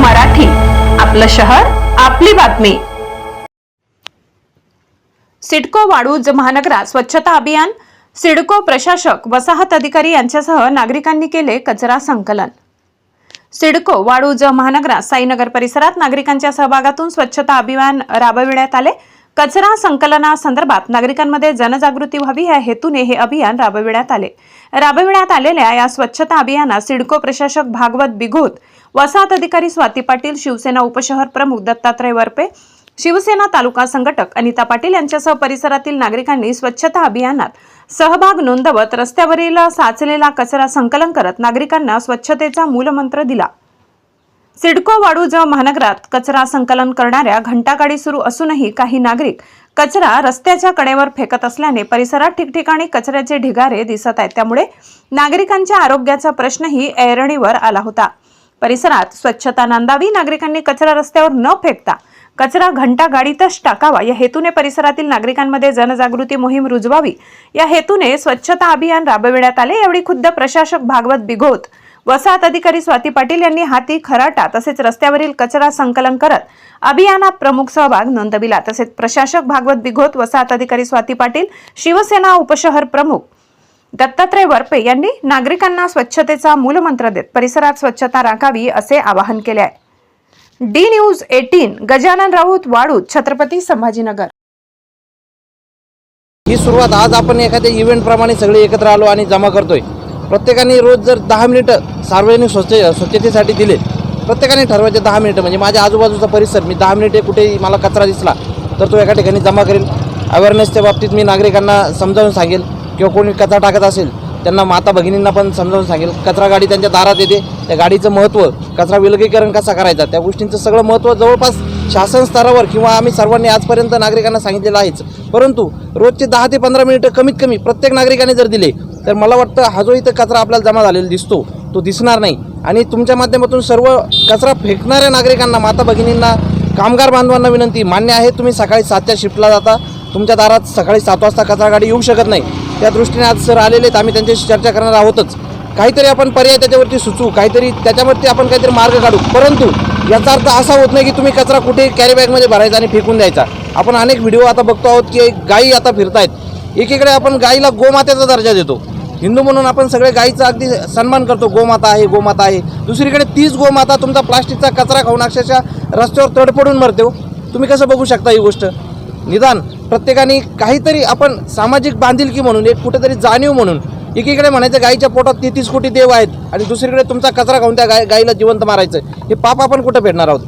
मराठी. आपलं शहर आपली बातमी. सिडको वाडूज महानगरात स्वच्छता अभियान सिडको प्रशासक वसाहत अधिकारी यांच्यासह नागरिकांनी केले कचरा संकलन. सिडको वाडूज महानगरात साईनगर परिसरात नागरिकांच्या सहभागातून स्वच्छता अभियान राबविण्यात आले. कचरा संकलनासंदर्भात नागरिकांमध्ये जनजागृती व्हावी या हेतूने हे अभियान राबविण्यात आले. राबविण्यात आलेल्या या स्वच्छता अभियानात सिडको प्रशासक भागवत बिघोत वसाहत अधिकारी स्वाती पाटील शिवसेना उपशहर प्रमुख दत्तात्रय वरपे शिवसेना तालुका संघटक अनिता पाटील यांच्यासह परिसरातील नागरिकांनी स्वच्छता अभियानात सहभाग नोंदवत रस्त्यावरील साचलेला कचरा संकलन करत नागरिकांना स्वच्छतेचा मूलमंत्र दिला. सिडको वाडूज महानगरात कचरा संकलन करणाऱ्या घंटागाडी सुरू असूनही काही नागरिक कचरा रस्त्याच्या कडेवर फेकत असल्याने परिसरात ठिकठिकाणी कचऱ्याचे ढिगारे दिसत आहेत. त्यामुळे नागरिकांच्या आरोग्याचा प्रश्नही ऐरणीवर आला होता. परिसरात स्वच्छता नांदावी नागरिकांनी कचरा रस्त्यावर न फेकता कचरा घंटा गाडीतच टाकावा या हेतूने परिसरातील नागरिकांमध्ये जनजागृती मोहीम रुजवावी या हेतूने स्वच्छता अभियान राबविण्यात आले. यावेळी खुद्द प्रशासक भागवत बिघोत वसाहत अधिकारी स्वाती पाटील यांनी हाती खराटा तसेच रस्त्यावरील कचरा संकलन करत अभियानात प्रमुख सहभाग नोंदविला. तसेच प्रशासक भागवत बिघोत वसाहत अधिकारी स्वाती पाटील शिवसेना उपशहर प्रमुख दत्तात्रय वरपे यांनी नागरिकांना स्वच्छतेचा मूलमंत्र देत परिसरात स्वच्छता राखावी असे आवाहन केले आहे. D news eighteen Gajanan Raut वाडू Chhatrapati Sambhajinagar. ही सुरुवात आज आपण एखाद्या इव्हेंट प्रमाणे सगळे एकत्र आलो आणि जमा करतोय. प्रत्येकाने रोज जर दहा मिनिटं सार्वजनिक स्वच्छ स्वच्छतेसाठी दिले प्रत्येकाने ठरवायचे दहा मिनिटं. म्हणजे माझ्या आजूबाजूचा परिसर मी दहा मिनिटे कुठेही मला कचरा दिसला तर तो एका ठिकाणी जमा करेल अवेअरनेसच्या बाबतीत मी नागरिकांना समजावून सांगेल. किंवा कोणी कचरा टाकत असेल त्यांना माता भगिनींना पण समजावून सांगेल. कचरा गाडी त्यांच्या दारात येते. त्या गाडीचं महत्त्व कचरा विलगीकरण कसा करायचा त्या गोष्टींचं सगळं महत्त्व जवळपास शासन स्तरावर किंवा आम्ही सर्वांनी आजपर्यंत नागरिकांना सांगितलेलं आहेच. परंतु रोजचे दहा ते पंधरा मिनिटं कमीत कमी प्रत्येक नागरिकाने जर दिले तर मला वाटतं हा जो इथं कचरा आपल्याला जमा झालेला दिसतो तो दिसणार नाही. आणि तुमच्या माध्यमातून सर्व कचरा फेकणाऱ्या नागरिकांना माता भगिनींना कामगार बांधवांना विनंती मान्य आहे तुम्ही सकाळी सातच्या शिफ्टला जाता तुमच्या दारात सकाळी सात वाजता कचरा गाडी येऊ शकत नाही. त्या दृष्टीने आज सर आलेले आहेत आम्ही त्यांच्याशी चर्चा करणार आहोतच. काहीतरी आपण पर्याय त्याच्यावरती सुचवू काहीतरी त्याच्यावरती आपण काहीतरी मार्ग काढू. परंतु याचा अर्थ असा होत नाही की तुम्ही कचरा कुठे कॅरीबॅगमध्ये भरायचा आणि फेकून द्यायचा. आपण अनेक व्हिडिओ आता बघतो आहोत की गायी आता फिरतायत. एकीकडे आपण गायीला गोमातेचा दर्जा देतो. हिंदू म्हणून आपण सगळे गायीचा अगदी सन्मान करतो. गोमाता आहे गोमाता आहे. दुसरीकडे तीच गोमाता तुमचा प्लास्टिकचा कचरा खाऊन अक्षरशः रस्त्यावर तडपडून मरते हो. तुम्ही कसं बघू शकता ही गोष्ट? निदान प्रत्येकाने काहीतरी आपण सामाजिक बांधिलकी म्हणून एक कुठेतरी जाणीव म्हणून एकीकडे म्हणायचं गाईच्या पोटात तेहतीस कोटी देव आहेत आणि दुसरीकडे तुमचा कचरा खाऊन त्या गाय गाईला जिवंत मारायचं हे पाप आपण कुठं फेडणार आहोत?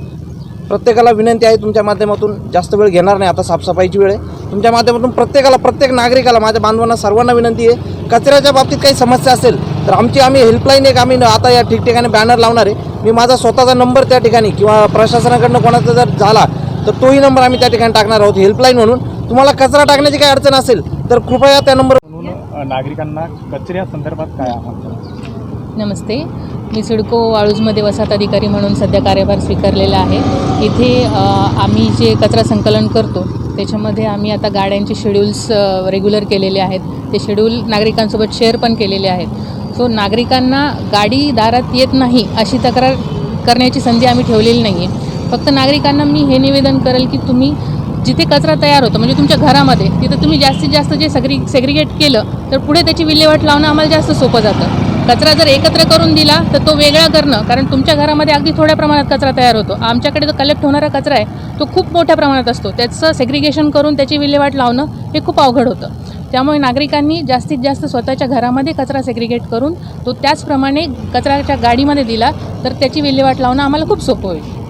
प्रत्येकाला विनंती आहे तुमच्या माध्यमातून जास्त वेळ घेणार नाही. आता साफसफाईची वेळ आहे. तुमच्या माध्यमातून प्रत्येकाला प्रत्येक नागरिकाला माझ्या बांधवांना सर्वांना विनंती आहे कचऱ्याच्या बाबतीत काही समस्या असेल तर आमची आम्ही हेल्पलाईन एक आम्ही आता या ठिकठिकाणी बॅनर लावणार आहे. मी माझा स्वतःचा नंबर त्या ठिकाणी किंवा प्रशासनाकडनं कोणाचा जर झाला तर तोही नंबर आम्ही त्या ठिकाणी टाकणार आहोत हेल्पलाईन म्हणून. तुम्हाला कचरा टाकण्याची काही अडचण असेल तर कृपया त्या नंबर नागरिकांना कचऱ्या संदर्भात काय नमस्ते. मी सिडको वाळूजमध्ये वसाहत अधिकारी म्हणून सध्या कार्यभार स्वीकारलेला आहे. इथे आम्ही जे कचरा संकलन करतो त्याच्यामध्ये आम्ही आता गाड्यांचे शेड्यूल्स रेग्युलर केलेले आहेत. ते शेड्यूल नागरिकांसोबत शेअर पण केलेले आहेत. सो नागरिकांना गाडी दारात येत नाही अशी तक्रार करण्याची संधी आम्ही ठेवलेली नाही आहे फक्त नागरिकांना मी हे निवेदन करेल की तुम्ही जिथे कचरा तयार होतो म्हणजे तुमच्या घरामध्ये तिथं तुम्ही जास्तीत जास्त जे सग्री सेग्रिगेट केलं तर पुढे त्याची विल्हेवाट लावणं आम्हाला जास्त सोपं जातं. कचरा जर एकत्र करून दिला तर तो वेगळा करणं कारण तुमच्या घरामध्ये अगदी थोड्या प्रमाणात कचरा तयार होतो. आमच्याकडे जो कलेक्ट होणारा कचरा आहे तो खूप मोठ्या प्रमाणात असतो. त्याचं सेग्रिगेशन करून त्याची विल्हेवाट लावणं हे खूप अवघड होतं. त्यामुळे नागरिकांनी जास्तीत जास्त स्वतःच्या घरामध्ये कचरा सेग्रिगेट करून तो त्याचप्रमाणे कचऱ्याच्या गाडीमध्ये दिला तर त्याची विल्हेवाट लावणं आम्हाला खूप सोपं होईल.